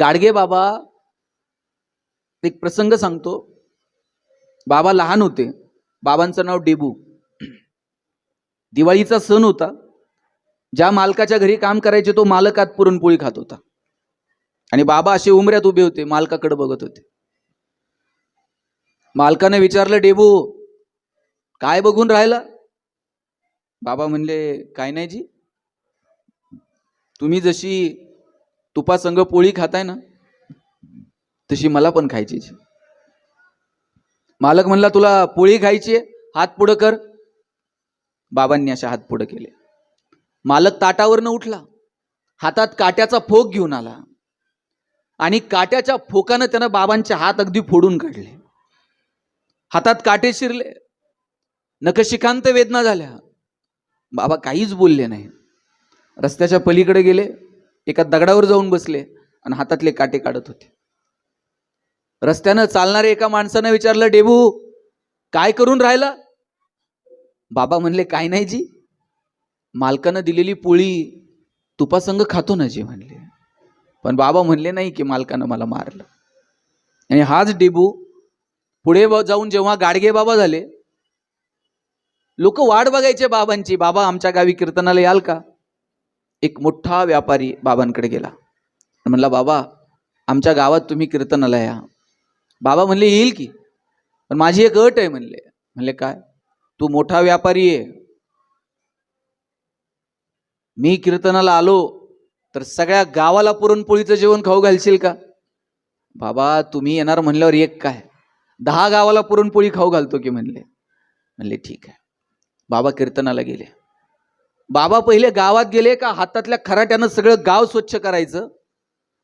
गाडगे बाबा एक प्रसंग सांगतो. बाबा लहान होते. बाबांचं नाव डेबू. दिवाळीचा सण होता. ज्या मालकाच्या घरी काम करायचे तो मालकात पुरणपोळी खात होता. आणि बाबा असे उमऱ्यात उभे होते मालकाकडे बघत होते. मालकाने विचारलं डेबू काय बघून राहिला? बाबा म्हणले काय नाही जी. तुम्ही जशी तुपासंग पोळी खाताय ना तशी मला पण खायची मालक म्हणला तुला पोळी खायची आहे? हात पुढं कर. बाबांनी अशा हात पुढं केले. मालक ताटावरनं उठला. हातात काट्याचा फोग घेऊन आला. आणि काट्याच्या फोकानं त्यानं बाबांचे हात अगदी फोडून काढले. हातात काटे शिरले. नखशिकांत वेदना झाल्या. बाबा काहीच बोलले नाही. रस्त्याच्या पलीकडे गेले. एका दगडावर जाऊन बसले आणि हातातले काटे काढत होते. रस्त्यानं चालणाऱ्या एका माणसानं विचारलं डेबू काय करून राहिला? बाबा म्हणले काय नाही जी. मालकानं दिलेली पोळी तुपासंग खातो ना जी म्हणले. पण बाबा म्हणले नाही की मालकानं मला मारलं. आणि हाच डिबू पुढे जाऊन जेव्हा गाडगे बाबा झाले लोक वाट बघायचे बाबांची बाबा आमच्या गावी कीर्तनाला याल का? एक मोठा व्यापारी बाबांकडे गेला. म्हणला बाबा आमच्या गावात तुम्ही कीर्तनाला या बाबा म्हणले येईल की पण माझी एक अट आहे म्हणले. म्हणले काय? तू मोठा व्यापारी आहे. मी कीर्तनाला आलो तर सगळ्या गावाला पुरणपोळीचं जेवण खाऊ घालशील का? बाबा तुम्ही येणार म्हणल्यावर एक काय? दहा गावाला पुरणपोळी खाऊ घालतो की म्हणले. म्हणले ठीक आहे. बाबा कीर्तनाला गेले. बाबा पहिले गावात गेले का हातातल्या खराट्यानं सगळं गाव स्वच्छ करायचं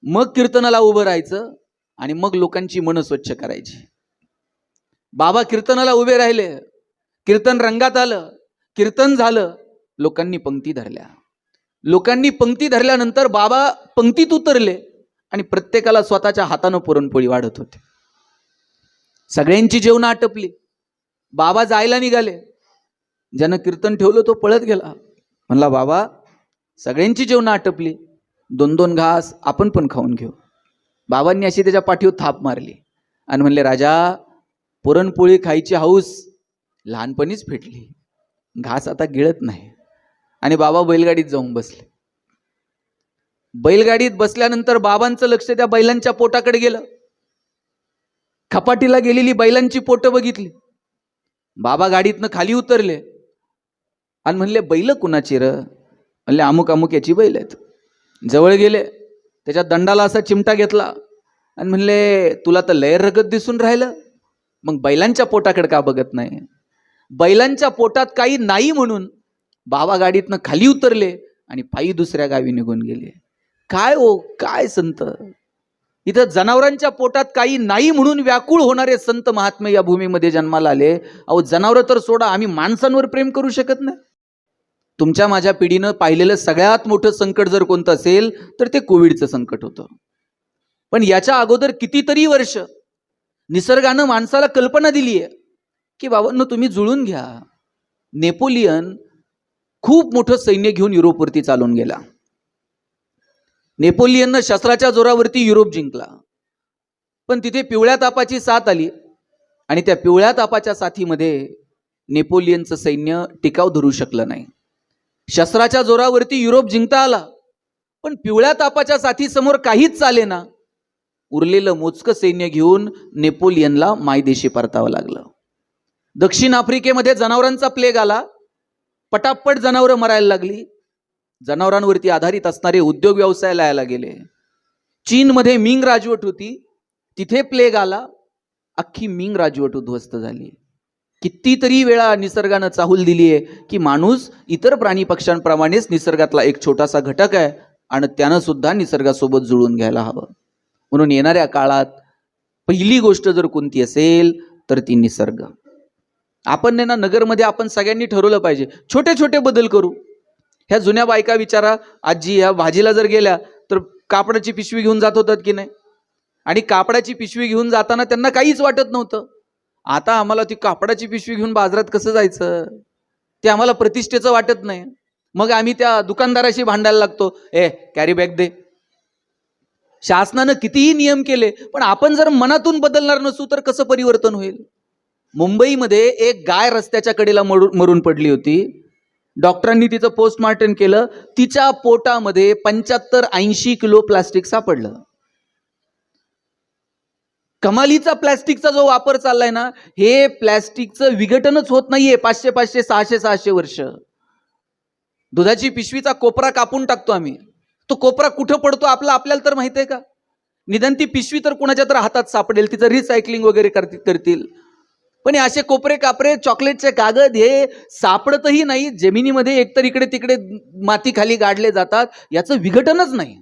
मग कीर्तनाला उभं राहायचं आणि मग लोकांची मनं स्वच्छ करायची. बाबा कीर्तनाला उभे राहिले. कीर्तन रंगात आलं. कीर्तन झालं. लोकांनी पंक्ती धरल्या. लोकांनी पंक्ती धरल्यानंतर बाबा पंक्तीत उतरले आणि प्रत्येकाला स्वतःच्या हातानं पुरणपोळी वाढत होते. सगळ्यांची जेवणं आटपली. बाबा जायला निघाले. ज्यानं कीर्तन ठेवलं तो पळत गेला. म्हणला बाबा सगळ्यांची जेवणं आटपली. दोन दोन घास आपण पण खाऊन घेऊ. बाबांनी अशी त्याच्या पाठीवर थाप मारली आणि म्हणले राजा पुरणपोळी खायची हाऊस लहानपणीच फेटली घास आता गिळत नाही. आणि बाबा बैलगाडीत जाऊन बसले. बैलगाडीत बसल्यानंतर बाबांचं लक्ष त्या बैलांच्या पोटाकडे गेलं. खपाटीला गेलेली बैलांची पोटं बघितली. बाबा गाडीतनं खाली उतरले. आणि म्हणले बैल कुणाची र? म्हणले अमुक अमुक याची बैल आहेत. जवळ गेले. त्याच्या दंडाला असा चिमटा घेतला. आणि म्हणले तुला तर लयर रगत दिसून राहिलं. मग बैलांच्या पोटाकडे का बघत नाही? बैलांच्या पोटात काही नाही म्हणून बाबा गाडीतनं खाली उतरले आणि पायी दुसऱ्या गावी निघून गेले. काय हो काय संत? इथं जनावरांच्या पोटात काही नाही म्हणून व्याकुळ होणारे संत महात्मे या भूमीमध्ये जन्माला आले. अहो जनावरं तर सोडा आम्ही माणसांवर प्रेम करू शकत नाही. तुमच्या माझ्या पिढीनं पाहिलेलं सगळ्यात मोठं संकट जर कोणतं असेल तर ते कोविडचं संकट होतं. पण याच्या अगोदर कितीतरी वर्ष निसर्गानं माणसाला कल्पना दिली आहे की बाबांनो तुम्ही जुळून घ्या. नेपोलियन खूप मोठं सैन्य घेऊन युरोपवरती चालून गेला. नेपोलियननं शस्त्राच्या जोरावरती युरोप जिंकला. पण तिथे पिवळ्या तापाची साथ आली आणि त्या पिवळ्या तापाच्या साथीमध्ये नेपोलियनचं सैन्य टिकाव धरू शकलं नाही. शस्त्राच्या जोरावरती युरोप जिंकता आला पण पिवळ्या तापाच्या साथीसमोर काहीच चाले ना उरलेलं मोजकं सैन्य घेऊन नेपोलियनला मायदेशी परतावं लागलं. दक्षिण आफ्रिकेमध्ये जनावरांचा प्लेग आला पटापट जनावरं मरायला लागली. जनावरांवरती आधारित असणारे उद्योग व्यवसाय लायला गेले. चीनमध्ये मिंग राजवट होती. तिथे प्लेग आला. अख्खी मिंग राजवट उद्ध्वस्त झाली. कितीतरी वेळा निसर्गानं चाहूल दिली आहे की माणूस इतर प्राणी पक्ष्यांप्रमाणेच निसर्गातला एक छोटासा घटक आहे आणि त्यानं सुद्धा निसर्गासोबत जुळून घ्यायला हवं. म्हणून येणाऱ्या काळात पहिली गोष्ट जर कोणती असेल तर ती निसर्ग. आपण नाही ना नगरमध्ये आपण सगळ्यांनी ठरवलं पाहिजे. छोटे छोटे बदल करू. ह्या जुन्या बायका विचारा आजी ह्या भाजीला जर गेल्या तर कापडाची पिशवी घेऊन जात होतात की नाही? आणि कापडाची पिशवी घेऊन जाताना त्यांना काहीच वाटत नव्हतं. आता आम्हाला ती कापडाची पिशवी घेऊन बाजारात कसं जायचं? ते आम्हाला प्रतिष्ठेचं वाटत नाही. मग आम्ही त्या दुकानदाराशी भांडायला लागतो ए कॅरी बॅग दे. शासनानं कितीही नियम केले पण आपण जर मनातून बदलणार नसू तर कसं परिवर्तन होईल? मुंबईमध्ये एक गाय रस्त्याच्या कडेला मरून मरून पडली होती. डॉक्टरांनी तिचं पोस्टमार्टम केलं. तिच्या पोटामध्ये पंच्याहत्तर ऐंशी किलो प्लास्टिक सापडलं. कमालीचा प्लॅस्टिकचा जो वापर चाललाय ना हे प्लॅस्टिकचं विघटनच होत नाहीये पाचशे पाचशे सहाशे सहाशे वर्ष. दुधाची पिशवीचा कोपरा कापून टाकतो आम्ही. तो कोपरा कुठं पडतो आपला आपल्याला तर माहिती आहे का? निदान ती पिशवी तर कुणाच्या तर हातात सापडेल तिचं रिसायकलिंग वगैरे करतील. पण हे असे कोपरे कापरे चॉकलेटचे कागद हे सापडतही नाही. जमिनीमध्ये एकतर इकडे तिकडे माती खाली गाडले जातात. याचं विघटनच नाही.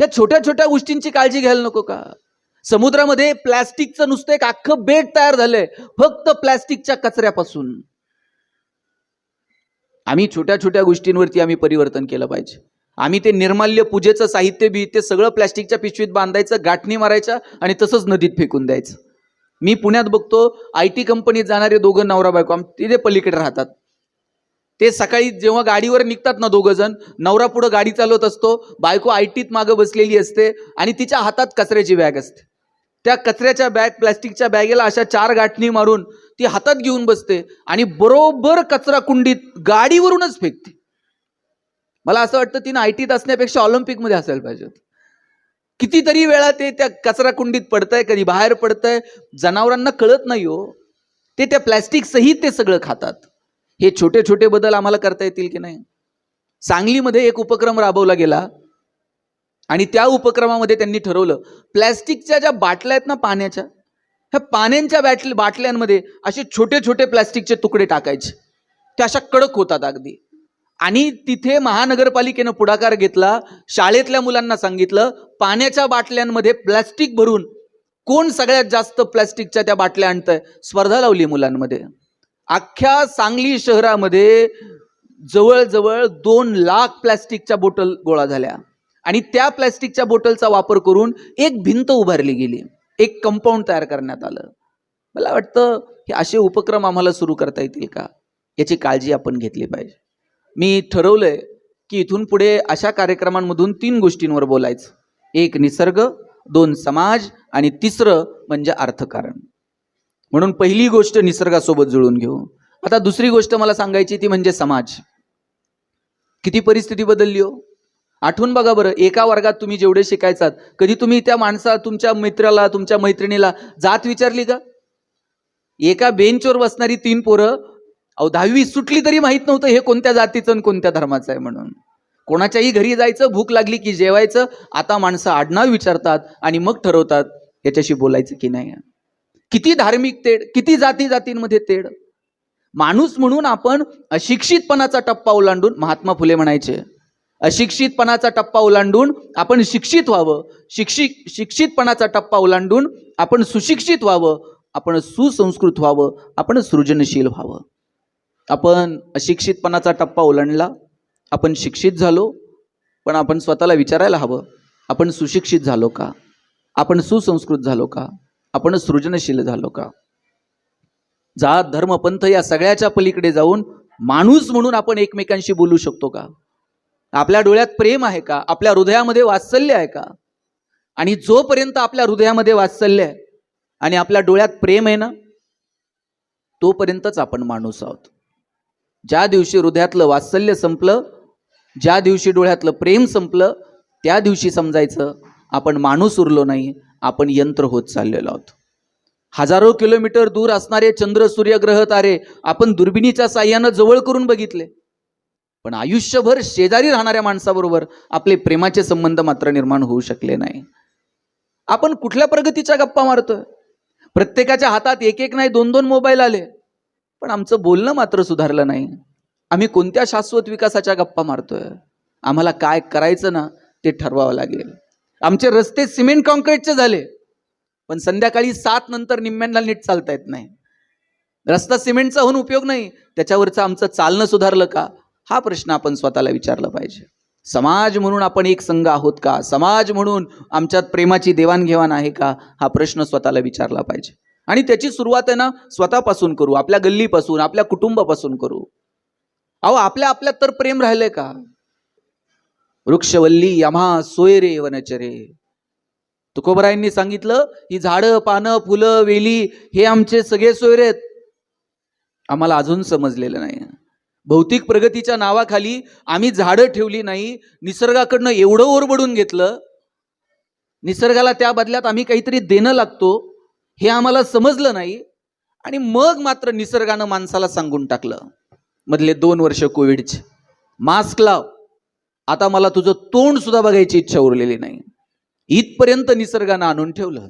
या छोट्या छोट्या गोष्टींची काळजी घ्यायला नको का? समुद्रामध्ये प्लॅस्टिकचं नुसतं एक अख्खं बेट तयार झालंय. फक्त प्लॅस्टिकच्या कचऱ्यापासून. आम्ही छोट्या छोट्या गोष्टींवरती आम्ही परिवर्तन केलं पाहिजे. आम्ही ते निर्माल्य पूजेचं साहित्य बी ते सगळं प्लॅस्टिकच्या पिशवीत बांधायचं गाठणी मारायच्या आणि तसंच नदीत फेकून द्यायचं. मी पुण्यात बघतो आय टी कंपनीत जाणारे दोघं नवरा बायको तिथे पलीकडे राहतात. ते सकाळी जेव्हा गाडीवर निघतात ना दोघं जण नवरा पुढं गाडी चालवत असतो बायको आय टीत मागं बसलेली असते आणि तिच्या हातात कचऱ्याची बॅग असते. त्या कचऱ्याच्या बॅग प्लॅस्टिकच्या बॅगेला अशा चार गाठणी मारून ती हातात घेऊन बसते आणि बरोबर कचरा कुंडीत गाडीवरूनच फेकते. मला असं वाटतं तिनं आय टीत असण्यापेक्षा ऑलिम्पिकमध्ये असायला पाहिजे कितीतरी वेळा ते त्या कचरा कुंडीत पडतंय कधी बाहेर पडतंय जनावरांना कळत नाही हो. ते त्या प्लॅस्टिक सहित ते सगळं खातात. हे छोटे छोटे बदल आम्हाला करता येतील की नाही? सांगलीमध्ये एक उपक्रम राबवला गेला. आणि त्या उपक्रमामध्ये त्यांनी ठरवलं प्लॅस्टिकच्या ज्या बाटल्या आहेत ना पाण्याच्या ह्या पाण्यांच्या बॅटल बाटल्यांमध्ये असे छोटे छोटे प्लॅस्टिकचे तुकडे टाकायचे. ते अशा कडक होतात अगदी. आणि तिथे महानगरपालिकेनं पुढाकार घेतला शाळेतल्या मुलांना सांगितलं पाण्याच्या बाटल्यांमध्ये प्लॅस्टिक भरून कोण सगळ्यात जास्त प्लॅस्टिकच्या त्या बाटल्या आणतंय? स्पर्धा लावली मुलांमध्ये. अख्ख्या सांगली शहरामध्ये जवळजवळ दोन लाख प्लॅस्टिकच्या बोटल गोळा झाल्या. आणि त्या प्लॅस्टिकच्या बोटलचा वापर करून एक भिंत उभारली गेली. एक कंपाऊंड तयार करण्यात आलं. मला वाटतं हे असे उपक्रम आम्हाला सुरू करता येतील का? याची काळजी आपण घेतली पाहिजे. मी ठरवलंय की इथून पुढे अशा कार्यक्रमांमधून तीन गोष्टींवर बोलायचं. एक निसर्ग दोन समाज आणि तिसरं म्हणजे अर्थकारण. म्हणून पहिली गोष्ट निसर्गासोबत जुळून घेऊ. आता दुसरी गोष्ट मला सांगायची ती म्हणजे समाज. किती परिस्थिती बदलली हो. आठवून बघा बरं एका वर्गात तुम्ही जेवढे शिकायचात कधी तुम्ही त्या माणसा तुमच्या मित्राला तुमच्या मैत्रिणीला जात विचारली का? एका बेंचवर बसणारी तीन पोरं अहो दहावी सुटली तरी माहीत नव्हतं हे कोणत्या जातीचं आणि कोणत्या धर्माचं आहे म्हणून. कोणाच्याही घरी जायचं भूक लागली की जेवायचं आता माणसं आडनाव विचारतात आणि मग ठरवतात याच्याशी बोलायचं की नाही. किती धार्मिक तेढ किती जाती जातींमध्ये तेढ. माणूस म्हणून आपण अशिक्षितपणाचा टप्पा ओलांडून महात्मा फुले म्हणायचे अशिक्षितपणाचा टप्पा ओलांडून आपण शिक्षित व्हावं. शिक्षित शिक्षितपणाचा टप्पा ओलांडून आपण सुशिक्षित व्हावं. आपण सुसंस्कृत व्हावं. आपण सृजनशील व्हावं. आपण अशिक्षितपणाचा टप्पा ओलांडला आपण शिक्षित झालो पण आपण स्वतःला विचारायला हवं आपण सुशिक्षित झालो का? आपण सुसंस्कृत झालो का? आपण सृजनशील झालो का? जात धर्म पंथ या सगळ्याच्या पलीकडे जाऊन माणूस म्हणून आपण एकमेकांशी बोलू शकतो का? आपल्या डोळ्यात प्रेम आहे का? आपल्या हृदयामध्ये वात्सल्य आहे का? आणि जोपर्यंत आपल्या हृदयामध्ये वात्सल्य आहे आणि आपल्या डोळ्यात प्रेम आहे ना तोपर्यंतच आपण माणूस आहोत. ज्या दिवशी हृदयातलं वात्सल्य संपलं ज्या दिवशी डोळ्यातलं प्रेम संपलं त्या दिवशी समजायचं आपण माणूस उरलो नाही आपण यंत्र होत चाललेलो आहोत. हजारो किलोमीटर दूर असणारे चंद्र सूर्य ग्रह तारे आपण दुर्बिणीच्या साह्यानं जवळ करून बघितले. पण आयुष्यभर शेजारी राहणाऱ्या माणसाबरोबर आपले प्रेमाचे संबंध मात्र निर्माण होऊ शकले नाही. आपण कुठल्या प्रगतीच्या गप्पा मारतोय? प्रत्येकाच्या हातात एक एक नाही दोन दोन मोबाईल आले. पण आमचं बोलणं मात्र सुधारलं नाही. आम्ही कोणत्या शाश्वत विकासाच्या गप्पा मारतोय? आम्हाला काय करायचं ना ते ठरवावं लागेल. आमचे रस्ते सिमेंट कॉन्क्रीटचे झाले. पण संध्याकाळी सात नंतर निम्म्यांना नीट चालता येत नाही. रस्ता सिमेंटचा होऊन उपयोग नाही. त्याच्यावरचं आमचं चालणं सुधारलं का? हा प्रश्न आपण स्वतःला विचारला पाहिजे. समाज म्हणून आपण एक संघ आहोत का? समाज म्हणून आमच्यात प्रेमाची देवाणघेवाण आहे का? हा प्रश्न स्वतःला विचारला पाहिजे. आणि त्याची सुरुवात आहे ना स्वतःपासून करू आपल्या गल्लीपासून आपल्या कुटुंबापासून करू. अहो आपल्या आपल्यात तर प्रेम राहिलंय का? वृक्षवल्ली यमा सोयरे वनचरे तुकोबरायांनी सांगितलं ही झाडं पानं फुलं वेली हे आमचे सगळे सोयरे आहेत. आम्हाला अजून समजलेलं नाही. भौतिक प्रगतीच्या नावाखाली आम्ही झाडं ठेवली नाही निसर्गाकडनं एवढं ओरबडून घेतलं. निसर्गाला त्या बदल्यात आम्ही काहीतरी देणं लागतो. हे आम्हाला समजलं नाही. आणि मग मात्र निसर्गानं माणसाला सांगून टाकलं. मधले दोन वर्ष कोविडचे. मास्क लाव. आता मला तुझं तोंड सुद्धा बघायची इच्छा उरलेली नाही. इथपर्यंत निसर्गानं आणून ठेवलं.